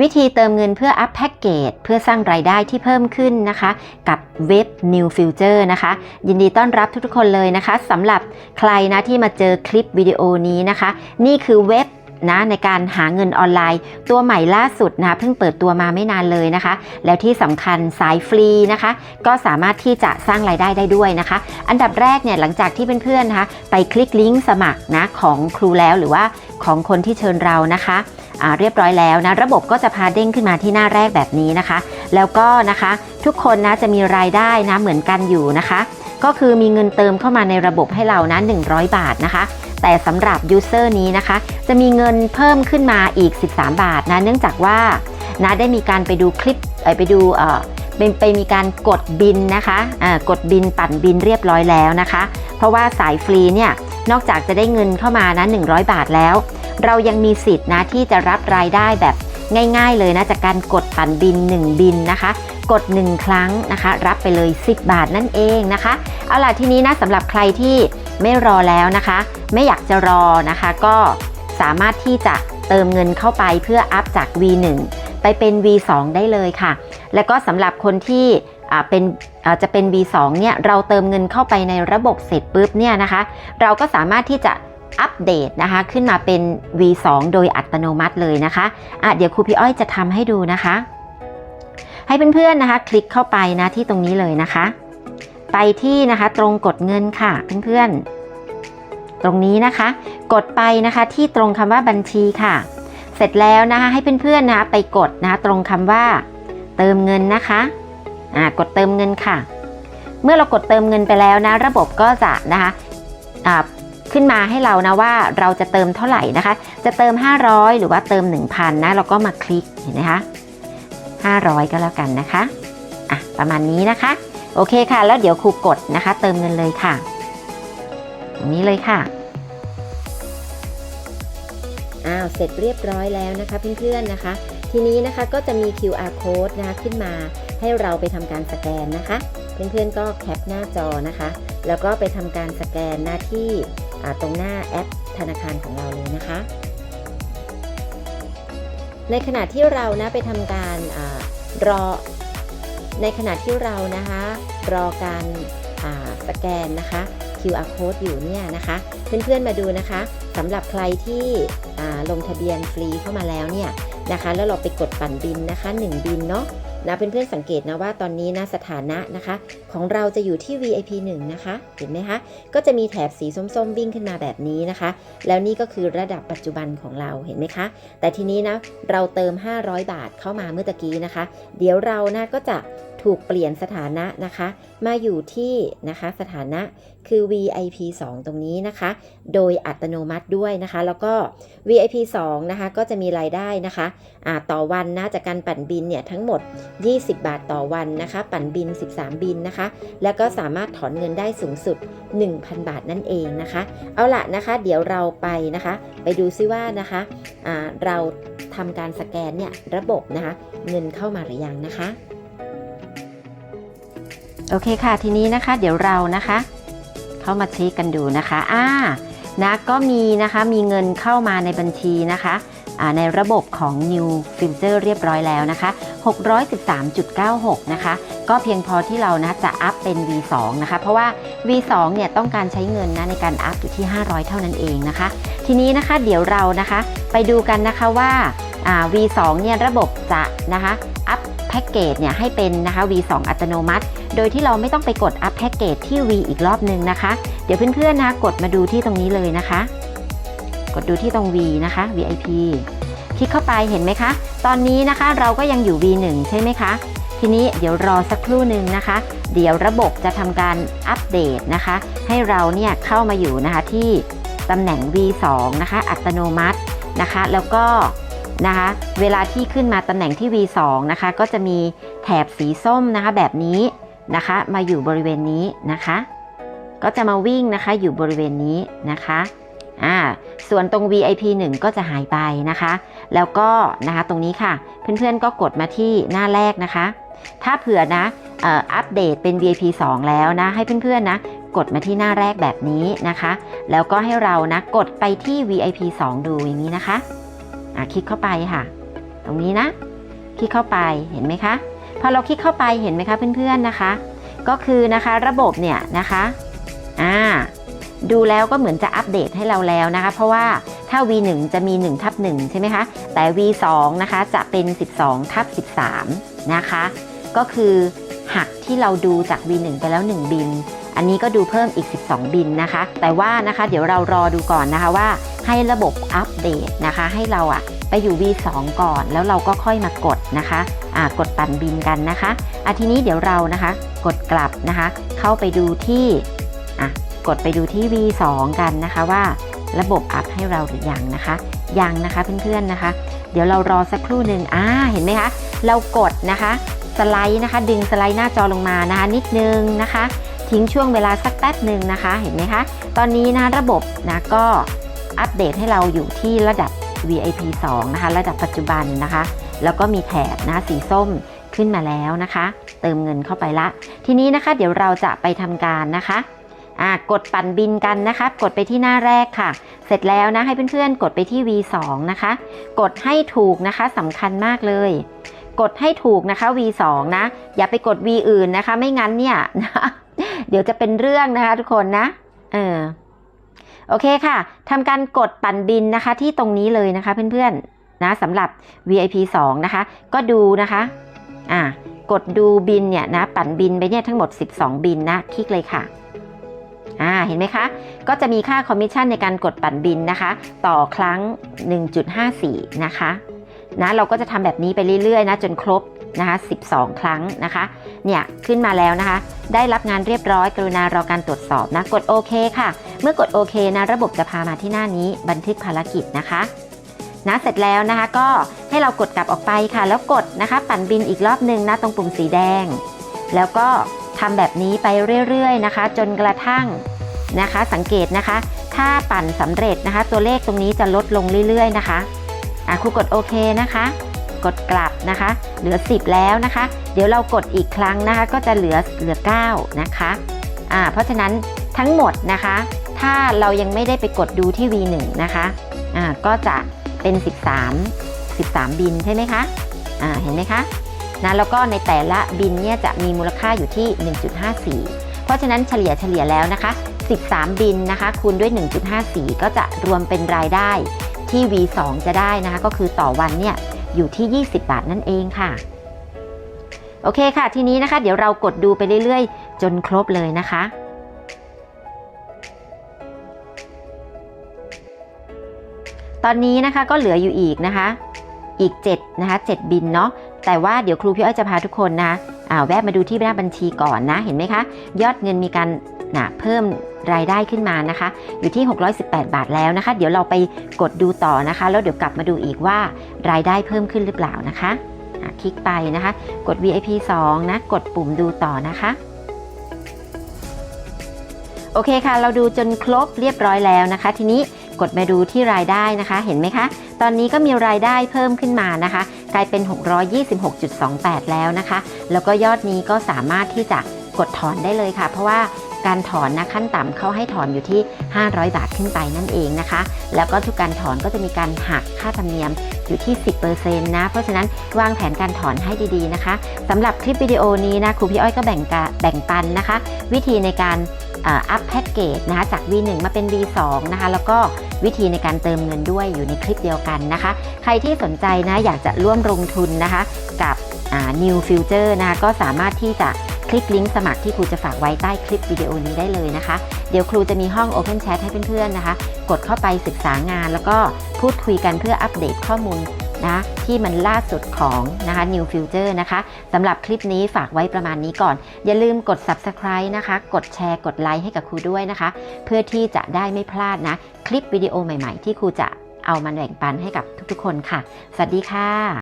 วิธีเติมเงินเพื่ออัพแพ็กเกจเพื่อสร้างรายได้ที่เพิ่มขึ้นนะคะ กับเว็บ New Future นะคะ ยินดีต้อนรับทุกๆคนเลยนะคะสำหรับใครนะที่มาเจอคลิปวิดีโอนี้นะคะ นี่คือเว็บนะในการหาเงินออนไลน์ ตัวใหม่ล่าสุดนะเพิ่งเปิดตัวมาไม่นานเลยนะคะ แล้วที่สำคัญสายฟรีนะคะ ก็สามารถที่จะสร้างรายได้ได้ด้วยนะคะ อันดับแรกเนี่ยหลังจากที่เพื่อนๆนะคะไปคลิกลิงก์สมัครนะของครูแล้วหรือว่าของคนที่เชิญเรานะคะ เรียบร้อยแล้วนะระบบก็จะพาเด้งขึ้นมาที่หน้าแรกแบบนี้นะคะ แล้วก็นะคะทุกคนนะจะมีรายได้นะเหมือนกันอยู่นะคะ ก็คือมีเงินเติมเข้ามาในระบบให้เรานะ 100 บาทนะคะแต่สำหรับยูเซอร์นี้นะคะ จะมีเงินเพิ่มขึ้นมาอีก 13 บาทนะ เนื่องจากว่านะได้มีการไปดูคลิปไปดูเอ่อเป็นไปมีการกดบินนะคะอ่ากดบินปั่นบินเรียบร้อยแล้วนะคะ เพราะว่าสายฟรีเนี่ยนอกจากจะได้เงินเข้ามานะ 100 บาทแล้ว เรายังมีสิทธิ์นะที่จะรับรายได้แบบง่ายๆเลยนะจากการกดปั่นบิน 1 บินนะคะ กด 1 ครั้งนะคะ รับไปเลย 10 บาทนั่นเองนะคะ เอาล่ะทีนี้นะสำหรับใครที่ไม่รอแล้วนะคะ ไม่อยากจะรอนะคะ ก็สามารถที่จะเติมเงินเข้าไปเพื่ออัพจาก V1 ไปเป็น V2 ได้เลยค่ะ แล้วก็สำหรับคนที่อ่าเป็นอ่าจะเป็น V2 เนี่ยเราเติมเงินเข้าไปในระบบเสร็จปุ๊บเนี่ยนะคะ เราก็สามารถที่จะ อัปเดตนะคะ ขึ้นมาเป็น V2 โดยอัตโนมัติเลยนะคะอะเดี๋ยวครูพี่อ้อยจะทำให้ดูนะคะ ให้เพื่อนๆนะคะ คลิกเข้าไปนะที่ตรงนี้เลยนะคะ ไปที่นะคะตรงกดเงินค่ะเพื่อนๆ ตรงนี้นะคะ กดไปนะคะที่ตรงคำว่าบัญชีค่ะ เสร็จแล้วนะคะให้เพื่อนๆนะคะไปกดนะคะตรงคำว่า เติมเงินนะคะอ่ากดเติมเงินค่ะ เมื่อเรากดเติมเงินไปแล้วนะ ระบบก็จะนะคะอ่า ขึ้นมาให้เรานะว่าเราจะเติมเท่าไหร่นะคะ จะเติม 500 หรือว่าเติม 1,000 นะ เราก็มาคลิกเห็นไหมคะ500 ก็แล้วกันนะคะอะประมาณนี้นะคะ โอเคค่ะ แล้วเดี๋ยวครูกดนะคะ เติมเงินเลยค่ะตรงนี้เลยค่ะอ้าวเสร็จเรียบร้อยแล้วนะคะเพื่อนๆนะคะ ทีนี้นะคะก็จะมี QR code นะคะขึ้นมาให้เราไปทำการสแกนนะคะ เพื่อนๆก็แคปหน้าจอนะคะ แล้วก็ไปทำการสแกนหน้าที่ ตรงหน้าแอปธนาคารของเราเลยนะคะ ในขณะที่เรานะไปทำการอรอ ในขณะที่เรานะคะรอการาสแกนนะคะ QR code อยู่เนี่ยนะคะ เพื่อนๆมาดูนะคะสำหรับใครที่ลงทะเบียนฟรีเข้ามาแล้วเนี่ยนะคะ แล้วเราไปกดปั่นบินนะคะ 1 บินเนาะ นะเพื่อนๆสังเกตนะว่าตอนนี้นะสถานะนะคะ ของเราจะอยู่ที่ VIP 1 นะคะ เห็นไหมคะ ก็จะมีแถบสีส้มๆ วิ่งขึ้นมาแบบนี้นะคะ แล้วนี่ก็คือระดับปัจจุบันของเราเห็นไหมคะ แต่ทีนี้นะเราเติม 500 บาทเข้ามาเมื่อตะกี้นะคะ เดี๋ยวเรานะก็จะ ถูกเปลี่ยนสถานะนะคะ มาอยู่ที่นะคะสถานะคือ VIP 2 ตรงนี้นะคะ โดยอัตโนมัติด้วยนะคะ แล้วก็ VIP 2 นะคะ ก็จะมีรายได้นะคะอ่าต่อวันนะจากการปั่นบินเนี่ยทั้งหมด 20 บาทต่อวันนะคะ ปั่นบิน 13 บินนะคะ แล้วก็สามารถถอนเงินได้สูงสุด 1,000 บาทนั่นเองนะคะ เอาละนะคะ เดี๋ยวเราไปนะคะ ไปดูซิว่านะคะอ่าเราทำการสแกนเนี่ยระบบนะคะ เงินเข้ามาหรือยังนะคะ โอเคค่ะทีนี้นะคะ เดี๋ยวเรานะคะ เข้ามาเช็คกันดูนะคะอ่านะก็มีนะคะมีเงินเข้ามาในบัญชีนะคะในระบบของ New Future เรียบร้อยแล้วนะคะ 613.96 นะคะ ก็เพียงพอที่เรานะจะอัพเป็น V2 นะคะ เพราะว่า V2 เนี่ยต้องการใช้เงินนะในการอัพอยู่ที่ 500 เท่านั้นเองนะคะ ทีนี้นะคะเดี๋ยวเรานะคะไปดูกันนะคะว่า V2 เนี่ยระบบจะนะคะอัพแพ็กเกจเนี่ยให้เป็นนะคะ V2 อัตโนมัติ โดยที่เราไม่ต้องไปกดอัพแพ็กเกจที่ V อีกรอบนึงนะคะ เดี๋ยวเพื่อนๆนะกดมาดูที่ตรงนี้เลยนะคะ กดดูที่ตรง V นะคะ VIP คลิกเข้าไปเห็นไหมคะ ตอนนี้นะคะเราก็ยังอยู่ V1 ใช่ไหมคะ ทีนี้เดี๋ยวรอสักครู่หนึ่งนะคะ เดี๋ยวระบบจะทำการอัปเดตนะคะ ให้เราเนี่ยเข้ามาอยู่นะคะที่ตำแหน่ง V2 นะคะ อัตโนมัตินะคะ แล้วก็นะคะเวลาที่ขึ้นมาตำแหน่งที่ V2 นะคะ ก็จะมีแถบสีส้มนะคะแบบนี้ นะคะ มาอยู่บริเวณนี้นะคะ ก็จะมาวิ่งนะคะอยู่บริเวณนี้นะคะอ่าส่วนตรง VIP 1 ก็จะหายไปนะคะ แล้วก็นะคะตรงนี้ค่ะ เพื่อนๆก็กดมาที่หน้าแรกนะคะ ถ้าเผื่อนะอัปเดตเป็น VIP 2 แล้วนะ ให้เพื่อนๆนะกดมาที่หน้าแรกแบบนี้นะคะ แล้วก็ให้เรานะกดไปที่ VIP 2 ดูอย่างนี้นะคะอะคลิกเข้าไปค่ะ ตรงนี้นะ คลิกเข้าไปเห็นไหมคะ พอเราคลิกเข้าไปเห็นไหมคะเพื่อนๆนะคะ ก็คือนะคะระบบเนี่ยนะคะอ่าดูแล้วก็เหมือนจะอัปเดตให้เราแล้วนะคะ เพราะว่าถ้า V1 จะมี1ทับ1ใช่ไหมคะแต่ V2 นะคะจะเป็น 12ทับ13นะคะ ก็คือหักที่เราดูจาก V1 ไปแล้ว 1 บิน อันนี้ก็ดูเพิ่มอีก 12 บินนะคะ แต่ว่านะคะเดี๋ยวเรารอดูก่อนนะคะว่าให้ระบบอัปเดตนะคะให้เราอะ ไปอยู่ V2 ก่อนแล้วเราก็ค่อยมากดนะคะอ่ากดปั่นบินกันนะคะอะทีนี้เดี๋ยวเรานะคะ กดกลับนะคะ เข้าไปดูที่อะกดไปดูที่ V2 กันนะคะว่าระบบอัพให้เราหรือยังนะคะ ยังนะคะเพื่อนๆนะคะ เดี๋ยวเรารอสักครู่หนึ่งอ่าเห็นไหมคะ เรากดนะคะสไลด์นะคะ ดึงสไลด์หน้าจอลงมานะคะ นิดนึงนะคะ ทิ้งช่วงเวลาสักแป๊บหนึ่งนะคะ เห็นไหมคะ ตอนนี้นะระบบนะก็อัปเดตให้เราอยู่ที่ระดับ VIP 2 นะคะ ระดับปัจจุบันนะคะ แล้วก็มีแถบนะสีส้มขึ้นมาแล้วนะคะ เติมเงินเข้าไปละ ทีนี้นะคะ เดี๋ยวเราจะไปทำการนะคะกดปั่นบินกันนะคะ กดไปที่หน้าแรกค่ะ เสร็จแล้วนะให้เพื่อนๆ กดไปที่ V2 นะคะ กดให้ถูกนะคะสำคัญมากเลย กดให้ถูกนะคะ V2 นะ อย่าไปกด V อื่นนะคะ ไม่งั้นเนี่ยนะเดี๋ยวจะเป็นเรื่องนะคะทุกคนนะ เออ โอเคค่ะทำการกดปั่นบินนะคะที่ตรงนี้เลยนะคะเพื่อนๆนะสำหรับ VIP 2 นะคะ ก็ดูนะคะอ่ากดดูบินเนี่ยนะปั่นบินไปเนี่ยทั้งหมด 12 บินนะคลิกเลยค่ะอ่าเห็นไหมคะ ก็จะมีค่าคอมมิชชั่นในการกดปั่นบินนะคะ ต่อครั้ง 1.54 นะคะนะเราก็จะทำแบบนี้ไปเรื่อยๆนะจนครบ นะคะ12 ครั้งนะคะ เนี่ยขึ้นมาแล้วนะคะ ได้รับงานเรียบร้อย กรุณารอการตรวจสอบนะ กดโอเคค่ะ เมื่อกดโอเคนะ ระบบจะพามาที่หน้านี้บันทึกภารกิจนะคะนะเสร็จแล้วนะคะก็ให้เรากดกลับออกไปค่ะ แล้วกดนะคะ ปั่นบินอีกรอบหนึ่งนะตรงปุ่มสีแดง แล้วก็ทำแบบนี้ไปเรื่อยๆนะคะ จนกระทั่งนะคะ สังเกตนะคะ ถ้าปั่นสำเร็จนะคะ ตัวเลขตรงนี้จะลดลงเรื่อยๆนะคะอะครูกดโอเคนะคะ กดกลับนะคะ เหลือ 10 แล้วนะคะ เดี๋ยวเรากดอีกครั้งนะคะ ก็จะเหลือเหลือ 9 นะคะอ่าเพราะฉะนั้นทั้งหมดนะคะ ถ้าเรายังไม่ได้ไปกดดูที่ V1 นะคะอ่าก็จะเป็น 13 13 บินใช่ไหมคะอ่าเห็นไหมคะนะแล้วก็ในแต่ละบินเนี่ยจะมีมูลค่าอยู่ที่ 1.54 เพราะฉะนั้นเฉลี่ยเฉลี่ยแล้วนะคะ 13 บินนะคะ คูณด้วย 1.54 ก็จะรวมเป็นรายได้ที่ V2 จะได้นะคะ ก็คือต่อวันเนี่ย อยู่ที่ 20 บาทนั่นเองค่ะ โอเคค่ะ ทีนี้นะคะ เดี๋ยวเรากดดูไปเรื่อยๆ จนครบเลยนะคะตอนนี้นะคะก็เหลืออยู่อีกนะคะ อีก7นะคะ7บินเนาะแต่ว่าเดี๋ยวครูพี่อ้อยจะพาทุกคนนะอ่าแวะมาดูที่หน้าบัญชีก่อนนะเห็นไหมคะ ยอดเงินมีการนะเพิ่ม รายได้ขึ้นมานะคะ อยู่ที่ 618 บาทแล้วนะคะ เดี๋ยวเราไปกดดูต่อนะคะ แล้วเดี๋ยวกลับมาดูอีกว่ารายได้เพิ่มขึ้นหรือเปล่านะคะคลิกไปนะคะ กด VIP 2 นะ กดปุ่มดูต่อนะคะโอเคค่ะ เราดูจนครบเรียบร้อยแล้วนะคะ ทีนี้กดมาดูที่รายได้นะคะ เห็นไหมคะ ตอนนี้ก็มีรายได้เพิ่มขึ้นมานะคะ กลายเป็น 626.28 แล้วนะคะ แล้วก็ยอดนี้ก็สามารถที่จะกดถอนได้เลยค่ะ เพราะว่า การถอนนะขั้นต่ำเขาให้ถอนอยู่ที่ 500 บาทขึ้นไปนั่นเองนะคะ แล้วก็ทุกการถอนก็จะมีการหักค่าธรรมเนียมอยู่ที่ 10%นะ เพราะฉะนั้นวางแผนการถอนให้ดีๆนะคะสำหรับคลิปวิดีโอนี้นะครูพี่อ้อยก็แบ่งกแบ่งปันนะคะ วิธีในการอัพแพ็กเกจนะคะจาก V1 มาเป็น V2 นะคะแล้วก็วิธีในการเติมเงินด้วยอยู่ในคลิปเดียวกันนะคะ ใครที่สนใจนะอยากจะร่วมลงทุนนะคะกับ New Future นะคะก็สามารถที่จะ คลิกลิงก์สมัครที่ครูจะฝากไว้ใต้คลิปวิดีโอนี้ได้เลยนะคะ เดี๋ยวครูจะมีห้อง Open Chat ให้เพื่อนๆนะคะ กดเข้าไปศึกษางาน แล้วก็พูดคุยกันเพื่ออัปเดตข้อมูลนะที่มันล่าสุดของนะคะ New Future นะคะสำหรับคลิปนี้ฝากไว้ประมาณนี้ก่อน อย่าลืมกด Subscribe นะคะ กดแชร์ กดไลค์ให้กับครูด้วยนะคะ เพื่อที่จะได้ไม่พลาดนะ คลิปวิดีโอใหม่ๆ ที่ครูจะเอามาแบ่งปันให้กับทุกๆ คนค่ะ สวัสดีค่ะ